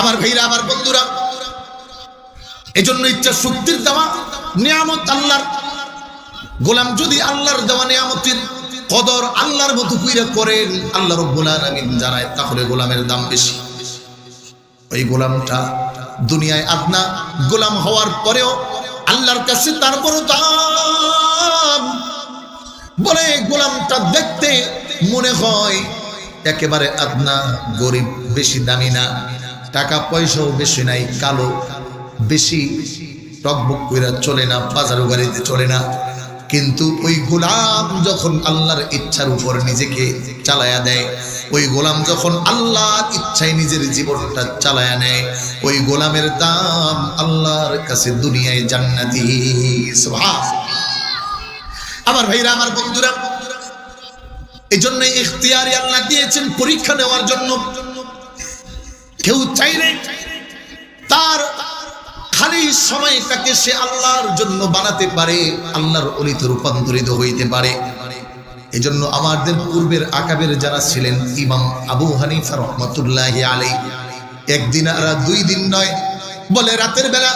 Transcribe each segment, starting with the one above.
আমার ভাইরা, আমার বন্ধুরা, এজন্য ইচ্ছা শক্তির দেওয়া, নিয়ামত আল্লাহর। গোলাম যদি আল্লাহর দেওয়া নিয়ামতের কদর আল্লাহর মতো কুইরা করেন, আল্লাহ রব্বুল আলামিন জানায়, তাহলে গোলামের দাম বেশি। ওই গোলামটা দুনিয়ায় আপনা গোলাম হওয়ার পরেও আল্লাহর কাছে তার বড় দাম। বলে, গোলামটা দেখতে মনে হয় একেবারে আপনা গরিব, বেশি দামি না। টাকা পয়সাও বেশি নাই, কালো, বেশি টকবক কইরা চলে না, বাজারও গাড়িতে চলে না। কিন্তু ওই গোলাম যখন আল্লাহর ইচ্ছার উপর নিজেকে চালায়া দেয়, ওই গোলাম যখন আল্লাহর ইচ্ছায় নিজের জীবনটা চালায়া নেয়, ওই গোলামের দাম আল্লাহর কাছে দুনিয়ায় জান্নাতি। আমার ভাইরা, আমার বন্ধুরা এই জন্য ইখতিয়ারি আল্লাহ দিয়েছেন, পরীক্ষা নেওয়ার জন্য। কেউ চাইলে তার খালি সময়টাকে সে আল্লাহর জন্য বানাতে পারে, আল্লাহর অলিতে রূপান্তরিত হইতে পারে। এই জন্য আমাদের পূর্বের আকাবের যারা ছিলেন, ইমাম আবু হানিফা রহমতুল্লাহ আলী একদিন আর দুই দিন নয়, বলে রাতের বেলা,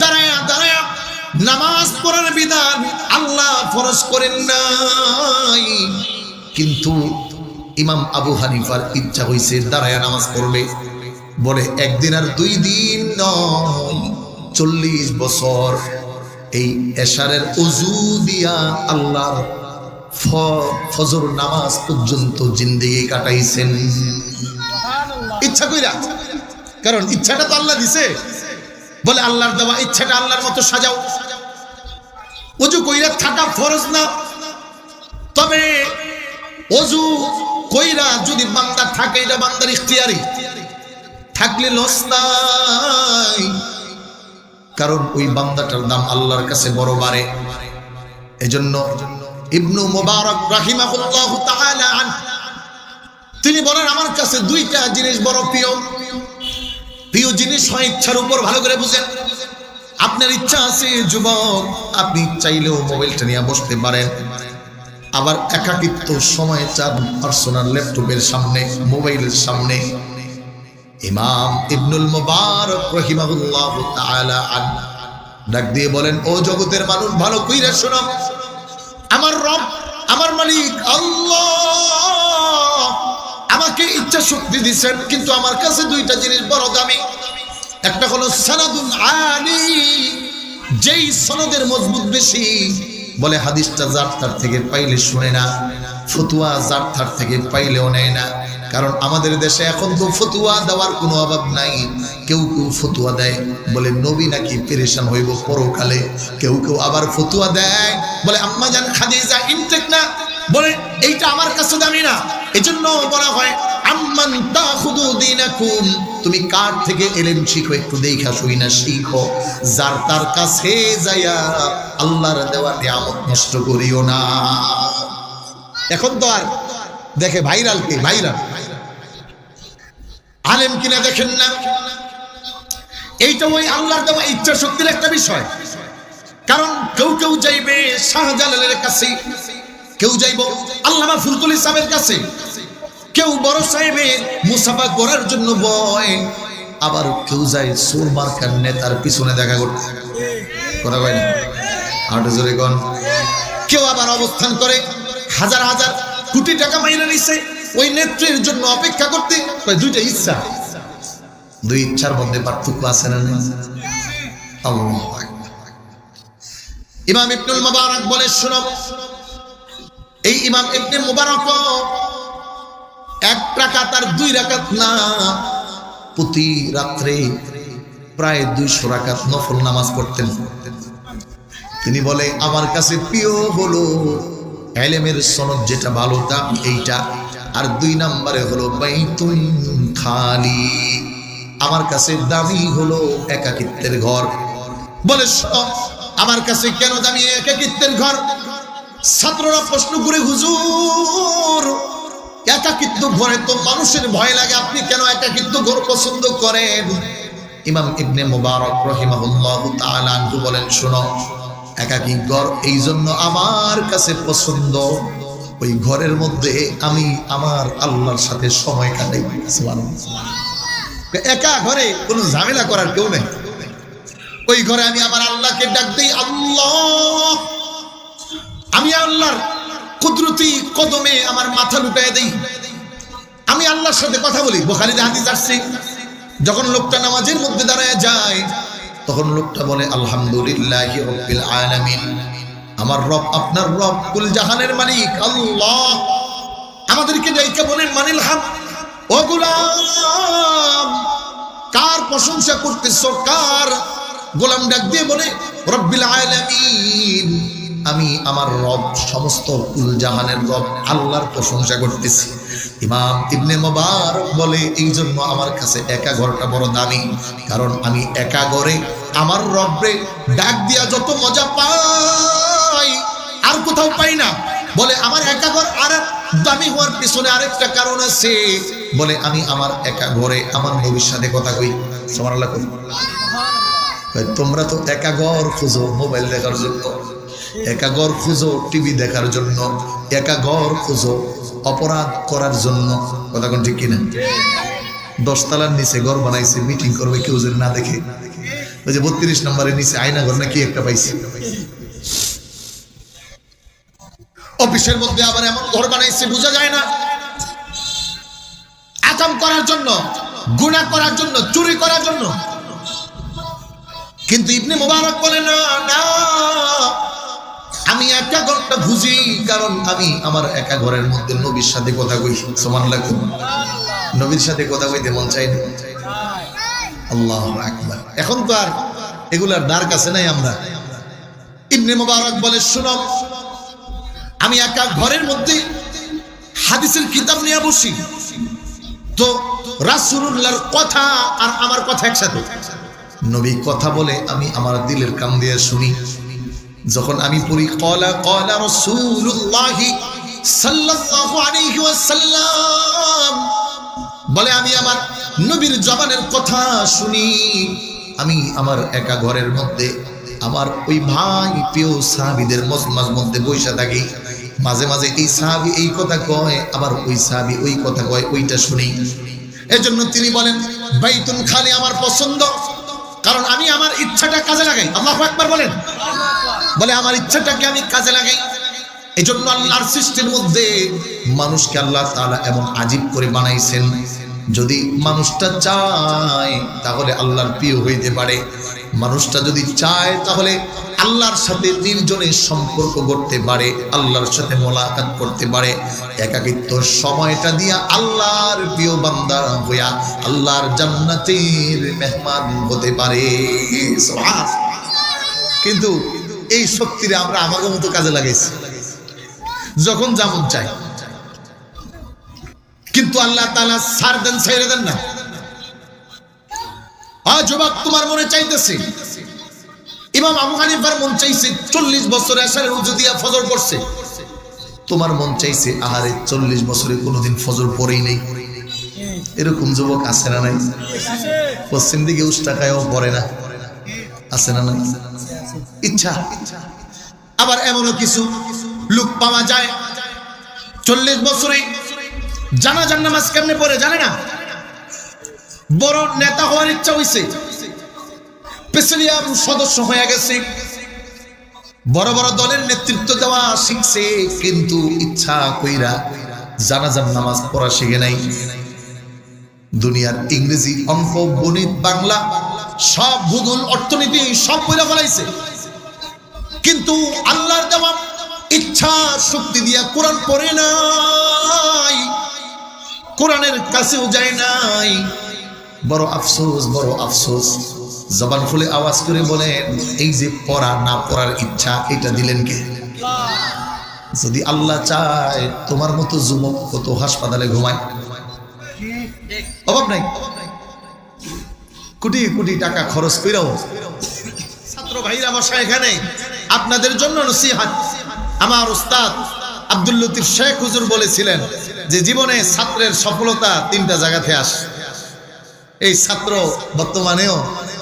দাঁড়ায়া দাঁড়ায়া, নামাজ পড়ার বিধান আল্লাহ ফরজ করেন নাই। কিন্তু ইমাম আবু হানিফার ইচ্ছা হয়েছে দাঁড়ায়া, নামাজ পড়বে। বলে একদিন আর দুই দিন নয় চল্লিশ বছর। এই এশারের অজু দিয়া আল্লাহর ফ- ফজর নামাজ পর্যন্ত জিন্দেগি কাটাইছেন। ইচ্ছা কইরা? কারণ ইচ্ছাটা তো আল্লাহ দিছে। বলে আল্লাহর দেওয়া ইচ্ছাটা আল্লাহর মতো সাজাও। অজু কইরা থাকা ফরজ না। তবে অজু কইরা যদি বান্দা থাকে এটা বান্দার ইখতিয়ারি থাকলে লস নাই। কারণ ওই বান্দাটার দাম আল্লাহর কাছে বড় বাড়ে। এজন্য ইবনু মুবারক রাহিমাহুল্লাহু তাআলা তিনি বলেন, আমার কাছে দুইটা জিনিস বড় প্রিয়। প্রিয় জিনিস হয় ইচ্ছার উপর ভালো করে বুঝেন। আপনার ইচ্ছা আছে, যুবক, আপনি চাইলেও মোবাইলটা নিয়ে বসতে পারেন। আবার একাকিত্ব সময় চান পার্সোনাল ল্যাপটপের সামনে, মোবাইলের সামনে। ইমাম ইবনুল মুবারক রহিমাহুল্লাহ তাআলা আন ডাক দিয়ে বলেন, ও জগতের মানুষ, ভালো কইরা শোনো। আমার রব, আমার মালিক, আল্লাহ। আমাকে ইচ্ছা শক্তি দিছেন, কিন্তু আমার কাছে দুইটা জিনিস বড় দামি। একটা হলো সানাদুল আলী যেই সনদের মজবুত বেশি। বলে, হাদিসটা যার তার থেকে পাইলে শুনে না, ফতুয়া যার তার থেকে পাইলেও নেয় না। কারণ আমাদের দেশে এখন তো ফতুয়া দেওয়ার কোনো অভাব নাই। কেউ কেউ ফতুয়া দেয়, বলে নবী নাকি পেরেশান হইব পরকালে। কেউ কেউ আবার ফতুয়া দেয়, বলে আম্মা জান খাদিজা ইনটেক না। বলে এইটা আমার কাছে দামি না। এজন্য বলা হয়, আম্মান তাখুদু দিনাকুম। তুমি কার থেকে এলেন শিখো, একটু দেখা শুই না, শিখো। যার তার কাছে যাইয়া আল্লাহর দেওয়া নিয়ামত নষ্ট করিও না। এখন তো আর দেখে ভাইরাল কে? ভাইরাল। আলেম কিনা দেখেন না। এইটা ওই আল্লাহর দেওয়া ইচ্ছা শক্তির একটা বিষয়। কারণ কেউ কেউ যাইবে শাহজালালের কাছে। কেউ যাইব আল্লামা ফুলতুল ইসলামের কাছে। কেউ বড় সাহেবের মুসাফা করার জন্য বয়। আবার কেউ যায় সুর মার্কার নেতার পিছনে দেখা করতে। কথা কয় না? হাঁটু জোরে কেউ আবার অবস্থান করে। হাজার হাজার কোটি টাকা মাইনে নিছে। ওই নেত্রীর জন্য অপেক্ষা করতে দুইটা ইচ্ছা। দুই ইচ্ছার মধ্যে পার্থক্য আছে না? ইমাম ইবনুল মুবারক বলে, শোনো, এই ইমাম ইবনে মুবারক এক রাকাত আর দুই রাকাত না। প্রতি রাত্রে প্রায় দুইশো রাকাত নফল নামাজ পড়তেন। তিনি বলে, আমার কাছে প্রিয় হলো এলেমের সনদ যেটা ভালো দাম এইটা। আর দুই নম্বরে হলো খালি। আমার কাছে দামি হলো একাকিত্বের ঘর। বলে আমার কাছে কেন দামি একাকিত্বের ঘর? ছাত্ররা প্রশ্ন করে, হুজুর, একাকিত্ব ঘরে তো মানুষের ভয় লাগে। আপনি কেন একাকিত্ব ঘর পছন্দ করেন? ইমাম ইবনে মুবারক রহিমাহুল্লাহ তাআলা বলেন, শোনো, একাকী ঘর এই জন্য আমার কাছে পছন্দ। ওই ঘরের মধ্যে আমি আমার আল্লাহর সাথে সময় কাটাই। একা ঘরে কোনো ঝামেলা করার কেউ নেই। ওই ঘরে আমি আমার আল্লাহকে ডাক দিই, আল্লাহ! আমি আল্লাহর কুদরতি কদমে আমার মাথা লুটাই দেই। আমি আল্লাহর সাথে কথা বলি। বোখারিতে হাদিস আসছে, যখন লোকটা নামাজের মধ্যে দাঁড়ায় যায়, তখন লোকটা বলে, আলহামদুলিল্লাহ আলামিন। আমার রব আপনার রব কুল জাহানের মালিক, আল্লাহ। আমাদেরকে যাইকে বলেন, মানিল হাম, ও গুলাম, কার প্রশংসা করতেছ, কার? গোলাম ডাক দিয়ে বলে, রব্বিল আলামিন, আমি আমার রব, সমস্ত কুল জাহানের রব, আল্লাহর প্রশংসা করতেছি। ইমাম ইবনে মোবারক বলে এই জন্য আমার কাছে একা ঘরটা বড় দামি, কারণ আমি একা ঘরে আমার রবরে ডাক দিয়া যত মজা পাই আর কোথাও পাই না। বলে আমার একা ঘর আর দামি হওয়ার পিছনে আরেকটা কারণ আছে। বলে আমি আমার একা ঘরে আমার নবীর সাথে কথা কই। সমান কই, তোমরা তো একা ঘর খুঁজো মোবাইল দেখার জন্য একা ঘর খুঁজো টিভি দেখার জন্য একা ঘর খুঁজো অপরাধ করার জন্য। কথা কোন ঠিক কিনা? দশতলার নিচে ঘর বানাইছে মিটিং করবে কেউ যেন না দেখে। ওই যে বত্রিশ নম্বরের নিচে আয়না ঘর নাকি একটা পাইছে? অফিসের মধ্যে আবার এমন ঘর বানাইছে, বোঝা যায় না। আকাম করার জন্য, গুণা করার জন্য, চুরি করার জন্য। কিন্তু ইবনে মোবারক বলে, না না, আমি একা ঘরটা খুঁজি, কারণ আমি আমার একা ঘরের মধ্যে নবীর সাথে কথা কই সমান লাগুন নবীর সাথে কথা কইতে মন চাই না। আল্লাহ আকবার। এখন তো আর এগুলার দ্বার কাছে নাই আমরা। ইবনে মোবারক বলে, শুনো আমি একা ঘরের মধ্যে হাদিসের কিতাব নিয়ে বসি। তো রাসূলুল্লাহর কথা আর আমার কথা একসাথে। নবী কথা বলে আমি আমার দিলের কান দিয়ে শুনি। যখন আমি পড়ি, কলা কলা রাসূলুল্লাহ সাল্লাল্লাহু বলে, আমি আমার নবীর জবানের কথা শুনি। আমি আমার একা ঘরের মধ্যে, আমার ওই ভাই, প্রিয় সাহাবিদের মজমাজ মধ্যে বৈশা থাকি। মাঝে মাঝে এই সাহাবি এই কথা কয়, আবার ওই সাহাবি ওই কথা কয়, ওইটা শুনি এজন্য তিনি বলেন বাইতুন খালি আমার পছন্দ। কারণ আমি আমার ইচ্ছাটা কাজে লাগাই। আল্লাহ একবার বলেন। বলে, আমার ইচ্ছাটাকে আমি কাজে লাগাই। এজন্য জন্য আল্লাহর সৃষ্টির মধ্যে মানুষকে আল্লাহ তাআলা এমন আজীব করে বানাইছেন। যদি মানুষটা চায়, তাহলে আল্লাহর প্রিয় হইতে পারে। মানুষটা যদি চায়, তাহলে আল্লাহর সাথে নির্জনের সম্পর্ক করতে পারে, আল্লাহর সাথে মোলাকাত করতে পারে। একাকিত্ব সময়টা দিয়া আল্লাহর প্রিয় বান্দা হইয়া আল্লাহর জান্নাতের মেহমান হতে পারে। কিন্তু এই শক্তিরে আমরা আমাকে মতো কাজে লাগাইছি। যখন যেমন চাই কিন্তু আল্লাহ তালা সার দেন, ছেড়ে দেন না। আ যুবক, তোমার মনে চাইতেছে, ইমাম আবু হানিফার মন চাইছে চল্লিশ বছর আসার উজু দিয়া ফজর করছে তোমার মন চাইছে, আহারে চল্লিশ বছরে কোনোদিন ফজর পরেই নেই। এরকম যুবক আছে না নাই? পশ্চিম দিকে উষ্টাকায়ও পড়ে না। আছে না নাই? ইচ্ছা। আবার এমনও কিছু লোক পাওয়া যায়, চল্লিশ বছরে জানা জান নামাজ কেমনে পড়ে জানে না? বড় নেতা হওয়ার ইচ্ছা প্রেসিডিয়াম সদস্য হয়ে গেছে। বড় বড় দলের নেতৃত্ব দেওয়া শিখছে, কিন্তু ইচ্ছা কইরা জানাজার নামাজ পড়া শিখে নাই। দুনিয়ার ইংরেজি অঙ্ক, গণিত, বাংলা সব ভূগোল, অর্থনীতি সব বইরা ফলাইছে। কিন্তু আল্লাহর দেওয়া ইচ্ছা, শক্তি দিয়া কোরআন পড়ে নাই। কোরআনের কাছেও যায় নাই। বড় আফসোস বড় আফসোস। জবান ফুলে আওয়াজ করে বলেন, এই যে পড়া না পড়ার ইচ্ছা, এটা দিলেন কে? যদি আল্লাহ চায়, তোমার মতো যুবক কত হাসপাতালে ঘুমায়? অভাব নাই। কোটি কোটি টাকা খরচ কইরাও ছাত্র ভাইরা বসা এখানে, আপনাদের জন্য নসিহাত। আমার উস্তাদ আব্দুল লতিফ শেখ হুজুর বলেছিলেন যে জীবনে ছাত্রের সফলতা তিনটা জায়গাতে আসে। এই ছাত্র বর্তমানেও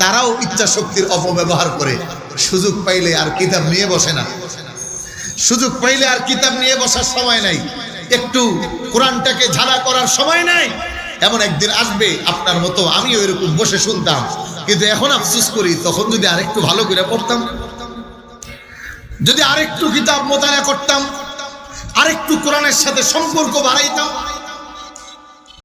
তারাও ইচ্ছা শক্তির অপব্যবহার করে। সুযোগ পাইলে আর কিতাব নিয়ে বসে না। সুযোগ পাইলে আর কিতাব নিয়ে বসার সময় নাই। একটু কোরআনটাকে ঝাড়া করার সময় নাই। এমন একদিন আসবে, আপনার মতো আমিও এরকম বসে শুনতাম। কিন্তু এখন আফসোস করি, তখন যদি আরেকটু ভালো করে পড়তাম, যদি আরেকটু কিতাব মোতালা করতাম আরেকটু কোরআনের সাথে সম্পর্ক বাড়াইতাম।